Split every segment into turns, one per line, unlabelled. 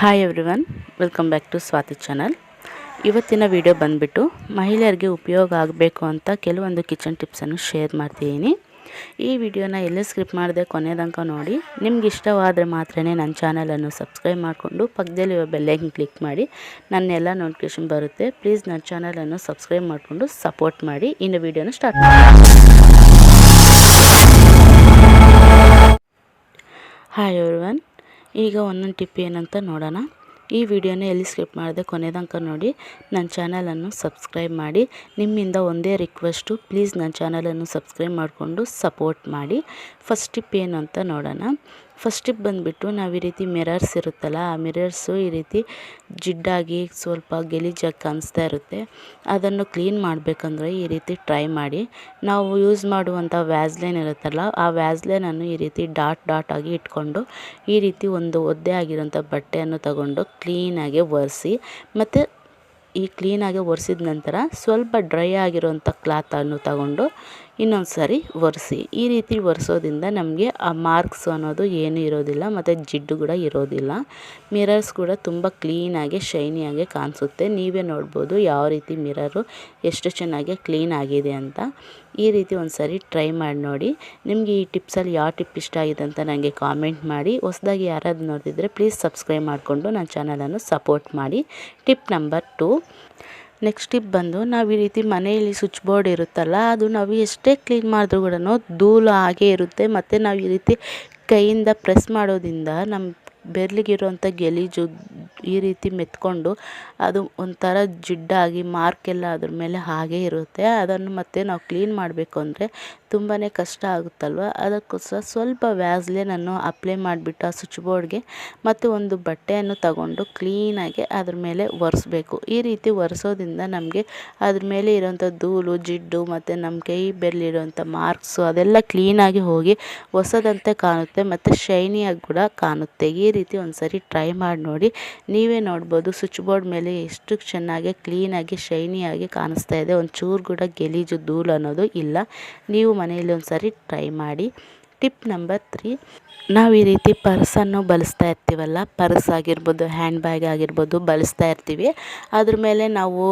Hi everyone welcome back to Swathi channel ಇವತ್ತಿನ video ಬಂದುಬಿಟ್ಟು ಮಹಿಳೆಯರಿಗೆ ಉಪಯೋಗ ಆಗಬೇಕು ಅಂತ ಕೆಲವೊಂದು ಕಿಚನ್ ಟಿಪ್ಸನ್ನು ಶೇರ್ ಮಾಡ್ತಿದ್ದೀನಿ. ಈ ವಿಡಿಯೋನ ಎಲ್ಲೇ ಸ್ಕ್ರಿಪ್ ಮಾಡಿದೆ ಕೊನೆ ತನಕ ನೋಡಿ. ನಿಮ್ಗೆ ಇಷ್ಟವಾದರೆ ಮಾತ್ರ ನನ್ನ ಚಾನಲನ್ನು ಸಬ್ಸ್ಕ್ರೈಬ್ ಮಾಡಿಕೊಂಡು ಪಕ್ಕದಲ್ಲಿರೋ ಬೆಲ್ಲೈಕನ್ ಕ್ಲಿಕ್ ಮಾಡಿ. ನನ್ನ ಎಲ್ಲ ನೋಟಿಫಿಕೇಶನ್ ಬರುತ್ತೆ. ಪ್ಲೀಸ್ ನನ್ನ ಚಾನಲನ್ನು ಸಬ್ಸ್ಕ್ರೈಬ್ ಮಾಡಿಕೊಂಡು ಸಪೋರ್ಟ್ ಮಾಡಿ. ಇನ್ನು ವಿಡಿಯೋನ ಸ್ಟಾರ್ಟ್ ಮಾಡಿ ಹಾಯ್ ಎವ್ರಿವನ್ ಈಗ ಒಂದೊಂದು ಟಿಪ್ ಏನಂತ ನೋಡೋಣ. ಈ ವಿಡಿಯೋನ ಎಲ್ಲಿ ಸ್ಕಿಪ್ ಮಾಡಿದೆ ಕೊನೆ ನೋಡಿ. ನನ್ನ ಚಾನಲನ್ನು ಸಬ್ಸ್ಕ್ರೈಬ್ ಮಾಡಿ. ನಿಮ್ಮಿಂದ ಒಂದೇ ರಿಕ್ವೆಸ್ಟು ಪ್ಲೀಸ್ ನನ್ನ ಚಾನಲನ್ನು ಸಬ್ಸ್ಕ್ರೈಬ್ ಮಾಡಿಕೊಂಡು ಸಪೋರ್ಟ್ ಮಾಡಿ. ಫಸ್ಟ್ ಟಿಪ್ ಏನು ಅಂತ ನೋಡೋಣ. ಫಸ್ಟ್ ಬಂದುಬಿಟ್ಟು ನಾವು ಈ ರೀತಿ ಮಿರರ್ಸ್ ಇರುತ್ತಲ್ಲ, ಆ ಮಿರರ್ಸು ಈ ರೀತಿ ಜಿಡ್ಡಾಗಿ ಸ್ವಲ್ಪ ಗಲೀಜಾಗಿ ಕಾಣಿಸ್ತಾ ಇರುತ್ತೆ. ಅದನ್ನು ಕ್ಲೀನ್ ಮಾಡಬೇಕಂದ್ರೆ ಈ ರೀತಿ ಟ್ರೈ ಮಾಡಿ. ನಾವು ಯೂಸ್ ಮಾಡುವಂಥ ವ್ಯಾಸ್ಲೈನ್ ಇರುತ್ತಲ್ಲ, ಆ ವ್ಯಾಸ್ಲೈನನ್ನು ಈ ರೀತಿ ಡಾಟ್ ಡಾಟ್ ಆಗಿ ಇಟ್ಕೊಂಡು ಈ ರೀತಿ ಒಂದು ಒದ್ದೆ ಆಗಿರೋಂಥ ಬಟ್ಟೆಯನ್ನು ತಗೊಂಡು ಕ್ಲೀನಾಗಿ ಒರೆಸಿ, ಮತ್ತು ಈ ಕ್ಲೀನಾಗಿ ಒರೆಸಿದ ನಂತರ ಸ್ವಲ್ಪ ಡ್ರೈ ಆಗಿರುವಂಥ ಕ್ಲಾತನ್ನು ತಗೊಂಡು ಇನ್ನೊಂದು ಸಾರಿ ಒರೆಸಿ. ಈ ರೀತಿ ಒರೆಸೋದ್ರಿಂದ ನಮಗೆ ಆ ಮಾರ್ಕ್ಸ್ ಅನ್ನೋದು ಏನೂ ಇರೋದಿಲ್ಲ, ಮತ್ತು ಜಿಡ್ಡು ಕೂಡ ಇರೋದಿಲ್ಲ. ಮಿರರ್ಸ್ ಕೂಡ ತುಂಬ ಕ್ಲೀನಾಗಿ ಶೈನಿಯಾಗೆ ಕಾಣಿಸುತ್ತೆ. ನೀವೇ ನೋಡ್ಬೋದು ಯಾವ ರೀತಿ ಮಿರರು ಎಷ್ಟು ಚೆನ್ನಾಗಿ ಕ್ಲೀನ್ ಆಗಿದೆ ಅಂತ. ಈ ರೀತಿ ಒಂದು ಸಾರಿ ಟ್ರೈ ಮಾಡಿ ನೋಡಿ. ನಿಮಗೆ ಈ ಟಿಪ್ಸಲ್ಲಿ ಯಾವ ಟಿಪ್ ಇಷ್ಟ ಆಗಿದೆ ಅಂತ ನನಗೆ ಕಾಮೆಂಟ್ ಮಾಡಿ. ಹೊಸದಾಗಿ ಯಾರಾದ್ರು ನೋಡ್ತಿದ್ರೆ ಪ್ಲೀಸ್ ಸಬ್ಸ್ಕ್ರೈಬ್ ಮಾಡಿಕೊಂಡು ನನ್ನ ಚಾನಲನ್ನು ಸಪೋರ್ಟ್ ಮಾಡಿ. Tip number two. Next tip ಬಂದು ನಾವು ಈ ರೀತಿ ಮನೆಯಲ್ಲಿ ಸ್ವಿಚ್ ಬೋರ್ಡ್ ಇರುತ್ತಲ್ಲ, ಅದು ನಾವು ಎಷ್ಟೇ ಕ್ಲೀನ್ ಮಾಡಿದ್ರು ಕೂಡ ಧೂಳು ಹಾಗೇ ಇರುತ್ತೆ. ಮತ್ತು ನಾವು ಈ ರೀತಿ ಕೈಯಿಂದ ಪ್ರೆಸ್ ಮಾಡೋದ್ರಿಂದ ನಮ್ಮ ಬೆರಳಿಗಿರುವಂಥ ಗಲೀಜು ಈ ರೀತಿ ಮೆತ್ಕೊಂಡು ಅದು ಒಂಥರ ಜಿಡ್ಡಾಗಿ ಮಾರ್ಕೆಲ್ಲ ಅದ್ರ ಮೇಲೆ ಹಾಗೇ ಇರುತ್ತೆ. ಅದನ್ನು ಮತ್ತೆ ನಾವು ಕ್ಲೀನ್ ಮಾಡಬೇಕು ಅಂದರೆ ತುಂಬಾ ಕಷ್ಟ ಆಗುತ್ತಲ್ವ? ಅದಕ್ಕೋಸ್ಕರ ಸ್ವಲ್ಪ ವ್ಯಾಸ್ಲಿನನ್ನು ಅಪ್ಲೈ ಮಾಡಿಬಿಟ್ಟು ಆ ಸ್ವಿಚ್ ಬೋರ್ಡ್ಗೆ ಮತ್ತು ಒಂದು ಬಟ್ಟೆಯನ್ನು ತಗೊಂಡು ಕ್ಲೀನಾಗಿ ಅದ್ರ ಮೇಲೆ ಒರೆಸ್ಬೇಕು. ಈ ರೀತಿ ಒರೆಸೋದ್ರಿಂದ ನಮಗೆ ಅದ್ರ ಮೇಲೆ ಇರೋಂಥ ಧೂಳು, ಜಿಡ್ಡು ಮತ್ತು ನಮ್ಮ ಕೈ ಬೆರಳಿರೋಂಥ ಮಾರ್ಕ್ಸು ಅದೆಲ್ಲ ಕ್ಲೀನಾಗಿ ಹೋಗಿ ಹೊಸದಂತೆ ಕಾಣುತ್ತೆ ಮತ್ತು ಶೈನಿಯಾಗಿ ಕೂಡ ಕಾಣುತ್ತೆ. ಈ ರೀತಿ ಒಂದು ಸರಿ ಟ್ರೈ ಮಾಡಿ ನೋಡಿ. ನೀವೇ ನೋಡ್ಬೋದು ಸ್ವಿಚ್ ಬೋರ್ಡ್ ಮೇಲೆ ಎಷ್ಟು ಚೆನ್ನಾಗಿ ಕ್ಲೀನಾಗಿ ಶೈನಿಯಾಗಿ ಕಾಣಿಸ್ತಾ ಇದೆ. ಚೂರು ಕೂಡ ಗಲೀಜು ಧೂಳು ಅನ್ನೋದು ಇಲ್ಲ. ನೀವು ಮನೆಯಲ್ಲಿ ಒಂದು ಸರಿ ಟ್ರೈ ಮಾಡಿ. ಟಿಪ್ ನಂಬರ್ ತ್ರೀ ನಾವು ಈ ರೀತಿ ಪರ್ಸನ್ನು ಬಳಸ್ತಾ ಇರ್ತೀವಲ್ಲ? ಪರ್ಸ್ ಆಗಿರ್ಬೋದು, ಹ್ಯಾಂಡ್ ಬ್ಯಾಗ್ ಆಗಿರ್ಬೋದು ಬಳಸ್ತಾ ಇರ್ತೀವಿ. ಅದ್ರ ಮೇಲೆ ನಾವು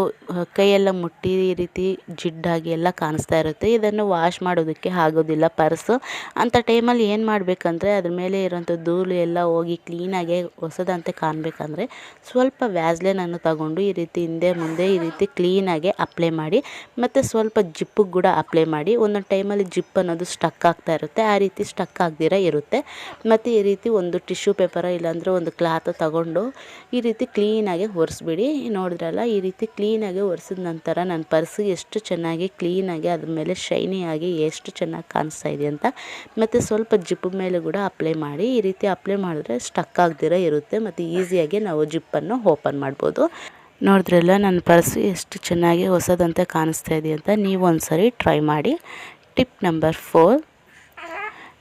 ಕೈಯೆಲ್ಲ ಮುಟ್ಟಿ ಈ ರೀತಿ ಜಿಡ್ಡಾಗಿ ಎಲ್ಲ ಕಾಣಿಸ್ತಾ ಇರುತ್ತೆ. ಇದನ್ನು ವಾಶ್ ಮಾಡೋದಕ್ಕೆ ಆಗೋದಿಲ್ಲ ಪರ್ಸು. ಅಂಥ ಟೈಮಲ್ಲಿ ಏನು ಮಾಡಬೇಕಂದ್ರೆ, ಅದ್ರ ಮೇಲೆ ಇರೋಂಥ ಧೂಳು ಎಲ್ಲ ಹೋಗಿ ಕ್ಲೀನಾಗಿ ಹೊಸದಂತೆ ಕಾಣಬೇಕಂದ್ರೆ, ಸ್ವಲ್ಪ ವ್ಯಾಸ್ಲೈನನ್ನು ತಗೊಂಡು ಈ ರೀತಿ ಹಿಂದೆ ಮುಂದೆ ಈ ರೀತಿ ಕ್ಲೀನಾಗಿ ಅಪ್ಲೈ ಮಾಡಿ, ಮತ್ತು ಸ್ವಲ್ಪ ಜಿಪ್ಪಿಗೆ ಕೂಡ ಅಪ್ಲೈ ಮಾಡಿ. ಒಂದೊಂದು ಟೈಮಲ್ಲಿ ಜಿಪ್ ಅನ್ನೋದು ಸ್ಟಕ್ ಆಗ್ತಾ ಇರುತ್ತೆ. ಆ ರೀತಿ ಸ್ಟಕ್ ಆಗದಿರ ಇರುತ್ತೆ. ಮತ್ತು ಈ ರೀತಿ ಒಂದು ಟಿಶ್ಯೂ ಪೇಪರ ಇಲ್ಲಾಂದರೆ ಒಂದು ಕ್ಲಾತ್ ತಗೊಂಡು ಈ ರೀತಿ ಕ್ಲೀನಾಗಿ ಒರೆಸ್ಬಿಡಿ. ನೋಡಿದ್ರಲ್ಲ, ಈ ರೀತಿ ಕ್ಲೀನಾಗಿ ಒರೆಸಿದ ನಂತರ ನನ್ನ ಪರ್ಸು ಎಷ್ಟು ಚೆನ್ನಾಗಿ ಕ್ಲೀನಾಗಿ ಅದ್ರ ಮೇಲೆ ಶೈನಿಯಾಗಿ ಎಷ್ಟು ಚೆನ್ನಾಗಿ ಕಾಣಿಸ್ತಾ ಇದೆ ಅಂತ ಮತ್ತು ಸ್ವಲ್ಪ ಜಿಪ್ ಮೇಲೆ ಕೂಡ ಅಪ್ಲೈ ಮಾಡಿ. ಈ ರೀತಿ ಅಪ್ಲೈ ಮಾಡಿದ್ರೆ ಸ್ಟಕ್ ಆಗದಿರ ಇರುತ್ತೆ, ಮತ್ತು ಈಸಿಯಾಗಿ ನಾವು ಜಿಪ್ಪನ್ನು ಓಪನ್ ಮಾಡ್ಬೋದು. ನೋಡಿದ್ರಲ್ಲ, ನನ್ನ ಪರ್ಸು ಎಷ್ಟು ಚೆನ್ನಾಗಿ ಹೊಸದಂತೆ ಕಾಣಿಸ್ತಾ ಇದೆ ಅಂತ ನೀವು ಒಂದು ಸರಿ ಟ್ರೈ ಮಾಡಿ. Tip number four.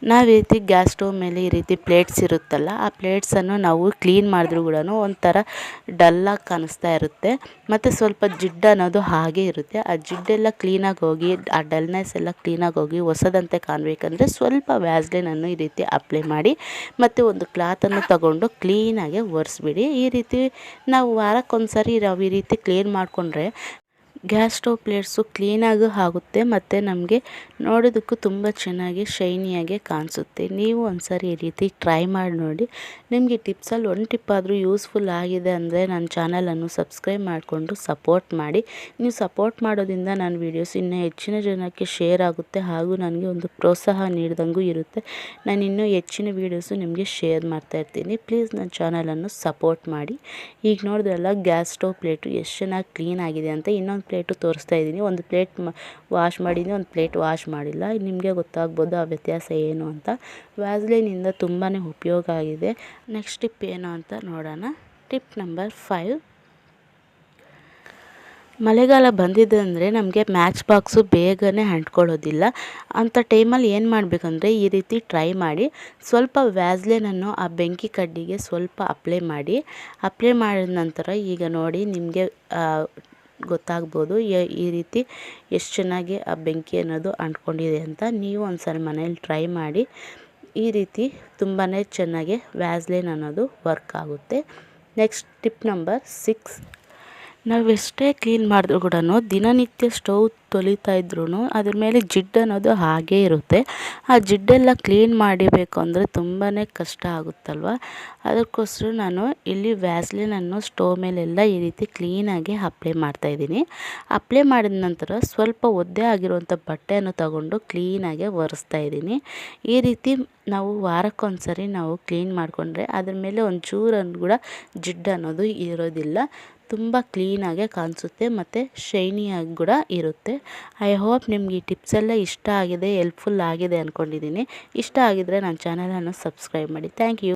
ನಾವು ಈ ರೀತಿ ಗ್ಯಾಸ್ ಸ್ಟವ್ ಮೇಲೆ ಈ ರೀತಿ ಪ್ಲೇಟ್ಸ್ ಇರುತ್ತಲ್ಲ, ಆ ಪ್ಲೇಟ್ಸನ್ನು ನಾವು ಕ್ಲೀನ್ ಮಾಡಿದ್ರು ಕೂಡ ಒಂಥರ ಡಲ್ಲಾಗಿ ಕಾಣಿಸ್ತಾ ಇರುತ್ತೆ. ಮತ್ತು ಸ್ವಲ್ಪ ಜಿಡ್ಡು ಅನ್ನೋದು ಹಾಗೆ ಇರುತ್ತೆ. ಆ ಜಿಡ್ಡೆಲ್ಲ ಕ್ಲೀನಾಗಿ ಹೋಗಿ, ಆ ಡಲ್ನೆಸ್ ಎಲ್ಲ ಕ್ಲೀನಾಗಿ ಹೋಗಿ ಹೊಸದಂತೆ ಕಾಣಬೇಕಂದ್ರೆ ಸ್ವಲ್ಪ ವ್ಯಾಸ್ಲೈನನ್ನು ಈ ರೀತಿ ಅಪ್ಲೈ ಮಾಡಿ, ಮತ್ತು ಒಂದು ಕ್ಲಾತನ್ನು ತಗೊಂಡು ಕ್ಲೀನಾಗಿ ಒರೆಸ್ಬಿಡಿ. ಈ ರೀತಿ ನಾವು ವಾರಕ್ಕೊಂದ್ಸರಿ ನಾವು ಈ ರೀತಿ ಕ್ಲೀನ್ ಮಾಡಿಕೊಂಡ್ರೆ ಗ್ಯಾಸ್ ಸ್ಟವ್ ಪ್ಲೇಟ್ಸು ಕ್ಲೀನಾಗೂ ಆಗುತ್ತೆ, ಮತ್ತು ನಮಗೆ ನೋಡೋದಕ್ಕೂ ತುಂಬ ಚೆನ್ನಾಗಿ ಶೈನಿಯಾಗೆ ಕಾಣಿಸುತ್ತೆ. ನೀವು ಒಂದ್ಸರಿ ಈ ರೀತಿ ಟ್ರೈ ಮಾಡಿ ನೋಡಿ. ನಿಮಗೆ ಟಿಪ್ಸಲ್ಲಿ ಒಂದು ಟಿಪ್ ಆದರೂ ಯೂಸ್ಫುಲ್ ಆಗಿದೆ ಅಂದರೆ ನನ್ನ ಚಾನಲನ್ನು ಸಬ್ಸ್ಕ್ರೈಬ್ ಮಾಡಿಕೊಂಡು ಸಪೋರ್ಟ್ ಮಾಡಿ. ನೀವು ಸಪೋರ್ಟ್ ಮಾಡೋದ್ರಿಂದ ನನ್ನ ವೀಡಿಯೋಸ್ ಇನ್ನೂ ಹೆಚ್ಚಿನ ಜನಕ್ಕೆ ಶೇರ್ ಆಗುತ್ತೆ ಹಾಗೂ ನನಗೆ ಒಂದು ಪ್ರೋತ್ಸಾಹ ನೀಡಿದಂಗೂ ಇರುತ್ತೆ. ನಾನು ಇನ್ನೂ ಹೆಚ್ಚಿನ ವೀಡಿಯೋಸು ನಿಮಗೆ ಶೇರ್ ಮಾಡ್ತಾ ಇರ್ತೀನಿ. ಪ್ಲೀಸ್ ನನ್ನ ಚಾನಲನ್ನು ಸಪೋರ್ಟ್ ಮಾಡಿ. ಈಗ ನೋಡಿದ್ರಲ್ಲ ಗ್ಯಾಸ್ ಸ್ಟವ್ ಪ್ಲೇಟು ಎಷ್ಟು ಚೆನ್ನಾಗಿ ಕ್ಲೀನ್ ಆಗಿದೆ ಅಂತ ಇನ್ನೊಂದು ಪ್ಲೇಟು ತೋರಿಸ್ತಾ ಇದ್ದೀನಿ. ಒಂದು ಪ್ಲೇಟ್ ವಾಶ್ ಮಾಡಿದ್ದೀನಿ, ಒಂದು ಪ್ಲೇಟ್ ವಾಶ್ ಮಾಡಿಲ್ಲ. ನಿಮಗೆ ಗೊತ್ತಾಗ್ಬೋದು ಆ ವ್ಯತ್ಯಾಸ ಏನು ಅಂತ. ವ್ಯಾಸ್ಲೈನಿಂದ ತುಂಬಾ ಉಪಯೋಗ ಆಗಿದೆ. ನೆಕ್ಸ್ಟ್ ಟಿಪ್ ಏನು ಅಂತ ನೋಡೋಣ. ಟಿಪ್ ನಂಬರ್ ಫೈವ್ ಮಳೆಗಾಲ ಬಂದಿದೆ ಅಂದರೆ ನಮಗೆ ಮ್ಯಾಚ್ ಬಾಕ್ಸು ಬೇಗನೆ ಅಂಟ್ಕೊಳ್ಳೋದಿಲ್ಲ. ಅಂಥ ಟೈಮಲ್ಲಿ ಏನು ಮಾಡಬೇಕಂದ್ರೆ ಈ ರೀತಿ ಟ್ರೈ ಮಾಡಿ. ಸ್ವಲ್ಪ ವ್ಯಾಸ್ಲೇನನ್ನು ಆ ಬೆಂಕಿ ಕಡ್ಡಿಗೆ ಸ್ವಲ್ಪ ಅಪ್ಲೈ ಮಾಡಿ. ಅಪ್ಲೈ ಮಾಡಿದ ನಂತರ ಈಗ ನೋಡಿ ನಿಮಗೆ ಗೊತ್ತಾಗ್ಬೋದು. ಈ ರೀತಿ ಎಷ್ಟು ಚೆನ್ನಾಗಿ ಆ ಬೆಂಕಿ ಅನ್ನೋದು ಅಂಟ್ಕೊಂಡಿದೆ ಅಂತ ನೀವು ಒಂದ್ಸಲ ಮನೇಲಿ ಟ್ರೈ ಮಾಡಿ. ಈ ರೀತಿ ತುಂಬಾ ಚೆನ್ನಾಗಿ ವ್ಯಾಸ್ಲಿನ್ ಅನ್ನೋದು ವರ್ಕ್ ಆಗುತ್ತೆ. Next tip number six. ನಾವು ಎಷ್ಟೇ ಕ್ಲೀನ್ ಮಾಡಿದ್ರು ಕೂಡ ದಿನನಿತ್ಯ ಸ್ಟೌವ್ ತೊಳಿತಾ ಇದ್ರೂ ಅದ್ರ ಮೇಲೆ ಜಿಡ್ಡು ಅನ್ನೋದು ಹಾಗೇ ಇರುತ್ತೆ. ಆ ಜಿಡ್ಡೆಲ್ಲ ಕ್ಲೀನ್ ಮಾಡಬೇಕು ಅಂದರೆ ತುಂಬಾ ಕಷ್ಟ ಆಗುತ್ತಲ್ವ? ಅದಕ್ಕೋಸ್ಕರ ನಾನು ಇಲ್ಲಿ ವ್ಯಾಸ್ಲಿನನ್ನು ಸ್ಟವ್ ಮೇಲೆಲ್ಲ ಈ ರೀತಿ ಕ್ಲೀನಾಗಿ ಅಪ್ಲೈ ಮಾಡ್ತಾಯಿದ್ದೀನಿ ಅಪ್ಲೈ ಮಾಡಿದ ನಂತರ ಸ್ವಲ್ಪ ಒದ್ದೆ ಆಗಿರುವಂಥ ಬಟ್ಟೆಯನ್ನು ತಗೊಂಡು ಕ್ಲೀನಾಗೆ ಒರೆಸ್ತಾ ಇದ್ದೀನಿ. ಈ ರೀತಿ ನಾವು ವಾರಕ್ಕೊಂದ್ಸರಿ ನಾವು ಕ್ಲೀನ್ ಮಾಡಿಕೊಂಡ್ರೆ ಅದ್ರ ಮೇಲೆ ಒಂಚೂರನ್ನು ಕೂಡ ಜಿಡ್ಡು ಅನ್ನೋದು ಇರೋದಿಲ್ಲ. ತುಂಬ ಕ್ಲೀನಾಗೆ ಕಾಣಿಸುತ್ತೆ ಮತ್ತು ಶೈನಿಯಾಗಿ ಕೂಡ ಇರುತ್ತೆ. ಐ ಹೋಪ್ ನಿಮ್ಗೆ ಈ ಟಿಪ್ಸ್ ಎಲ್ಲ ಇಷ್ಟ ಆಗಿದೆ ಹೆಲ್ಪ್ಫುಲ್ ಆಗಿದೆ ಅಂದ್ಕೊಂಡಿದ್ದೀನಿ ಇಷ್ಟ ಆಗಿದ್ದರೆ ನನ್ನ ಚಾನಲನ್ನು ಸಬ್ಸ್ಕ್ರೈಬ್ ಮಾಡಿ. Thank you